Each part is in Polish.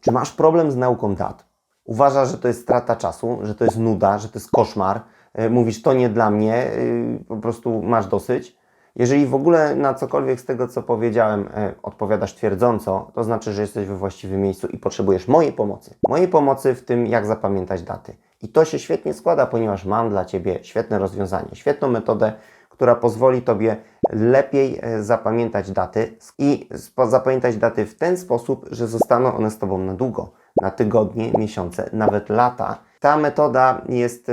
Czy masz problem z nauką dat? Uważasz, że to jest strata czasu, że to jest nuda, że to jest koszmar? E, Mówisz, to nie dla mnie, y, po prostu masz dosyć? Jeżeli w ogóle na cokolwiek z tego, co powiedziałem, e, odpowiadasz twierdząco, to znaczy, że jesteś we właściwym miejscu i potrzebujesz mojej pomocy. Mojej pomocy w tym, jak zapamiętać daty. I to się świetnie składa, ponieważ mam dla Ciebie świetne rozwiązanie, świetną metodę, która pozwoli Tobie lepiej e, zapamiętać daty i zapamiętać daty w ten sposób, że zostaną one z Tobą na długo, na tygodnie, miesiące, nawet lata. Ta metoda jest e,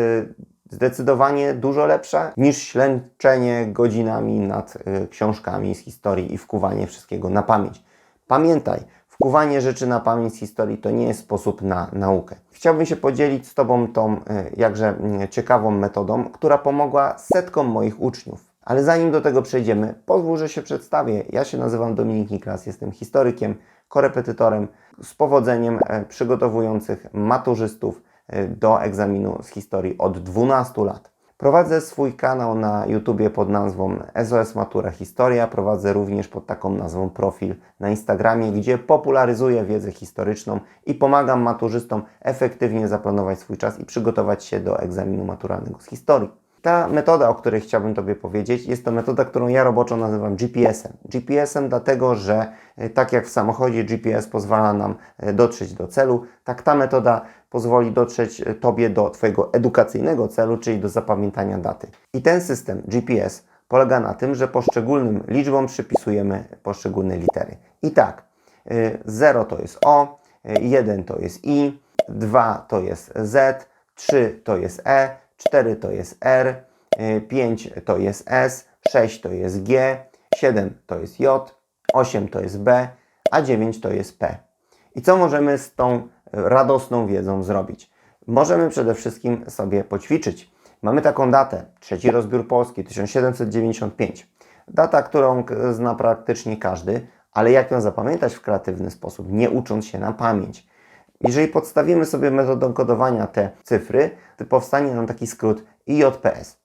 zdecydowanie dużo lepsza niż ślęczenie godzinami nad e, książkami z historii i wkuwanie wszystkiego na pamięć. Pamiętaj, wkuwanie rzeczy na pamięć z historii to nie jest sposób na naukę. Chciałbym się podzielić z Tobą tą e, jakże mm, ciekawą metodą, która pomogła setkom moich uczniów. Ale zanim do tego przejdziemy, pozwól, że się przedstawię. Ja się nazywam Dominik Niklas, jestem historykiem, korepetytorem z powodzeniem e, przygotowujących maturzystów e, do egzaminu z historii od 12 lat. Prowadzę swój kanał na YouTubie pod nazwą SOS Matura Historia. Prowadzę również pod taką nazwą profil na Instagramie, gdzie popularyzuję wiedzę historyczną i pomagam maturzystom efektywnie zaplanować swój czas i przygotować się do egzaminu maturalnego z historii. Ta metoda, o której chciałbym Tobie powiedzieć, jest to metoda, którą ja roboczo nazywam GPS-em. GPS-em dlatego, że e, tak jak w samochodzie GPS pozwala nam e, dotrzeć do celu, tak ta metoda pozwoli dotrzeć e, Tobie do Twojego edukacyjnego celu, czyli do zapamiętania daty. I ten system GPS polega na tym, że poszczególnym liczbom przypisujemy poszczególne litery. I tak, 0 to jest O, 1 to jest I, 2 to jest Z, 3 to jest E, 4 to jest R, 5 to jest S, 6 to jest G, 7 to jest J, 8 to jest B, a 9 to jest P. I co możemy z tą radosną wiedzą zrobić? Możemy przede wszystkim sobie poćwiczyć. Mamy taką datę, trzeci rozbiór Polski, 1795. Data, którą zna praktycznie każdy, ale jak ją zapamiętać w kreatywny sposób, nie ucząc się na pamięć? Jeżeli podstawimy sobie metodą kodowania te cyfry, to powstanie nam taki skrót IJPS.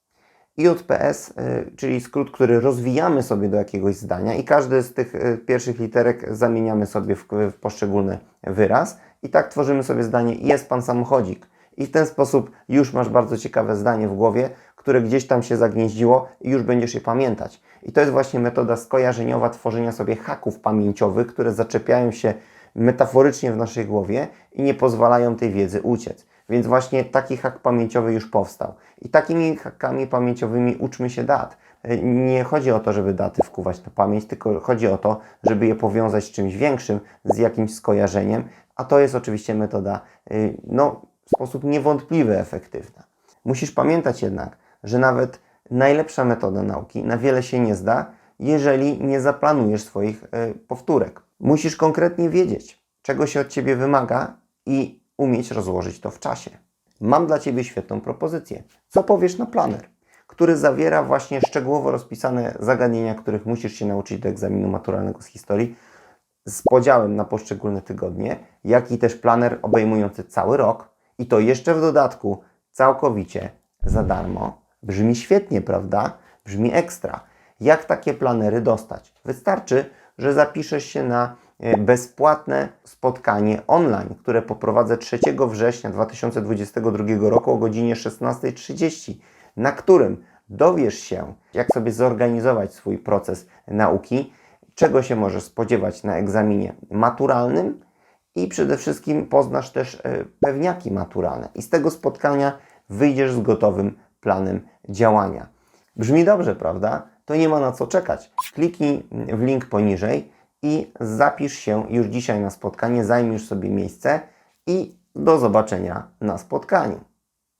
IJPS, y, czyli skrót, który rozwijamy sobie do jakiegoś zdania i każdy z tych y, pierwszych literek zamieniamy sobie w, w poszczególny wyraz i tak tworzymy sobie zdanie jest pan samochodzik. I w ten sposób już masz bardzo ciekawe zdanie w głowie, które gdzieś tam się zagnieździło i już będziesz je pamiętać. I to jest właśnie metoda skojarzeniowa tworzenia sobie haków pamięciowych, które zaczepiają się metaforycznie w naszej głowie i nie pozwalają tej wiedzy uciec. Więc właśnie taki hak pamięciowy już powstał. I takimi hakami pamięciowymi uczmy się dat. Nie chodzi o to, żeby daty wkuwać na pamięć, tylko chodzi o to, żeby je powiązać z czymś większym, z jakimś skojarzeniem, a to jest oczywiście metoda, y, no, w sposób niewątpliwy efektywna. Musisz pamiętać jednak, że nawet najlepsza metoda nauki na wiele się nie zda, jeżeli nie zaplanujesz swoich y, powtórek. Musisz konkretnie wiedzieć, czego się od Ciebie wymaga i umieć rozłożyć to w czasie. Mam dla Ciebie świetną propozycję. Co powiesz na planer, który zawiera właśnie szczegółowo rozpisane zagadnienia, których musisz się nauczyć do egzaminu maturalnego z historii, z podziałem na poszczególne tygodnie, jak i też planer obejmujący cały rok i to jeszcze w dodatku całkowicie za darmo. Brzmi świetnie, prawda? Brzmi ekstra. Jak takie planery dostać? Wystarczy, że zapiszesz się na e, bezpłatne spotkanie online, które poprowadzę 3 września 2022 roku o godzinie 16.30, na którym dowiesz się, jak sobie zorganizować swój proces nauki, czego się możesz spodziewać na egzaminie maturalnym i przede wszystkim poznasz też e, pewniaki maturalne. I z tego spotkania wyjdziesz z gotowym planem działania. Brzmi dobrze, prawda? To nie ma na co czekać. Kliknij w link poniżej i zapisz się już dzisiaj na spotkanie, zajmij już sobie miejsce i do zobaczenia na spotkaniu.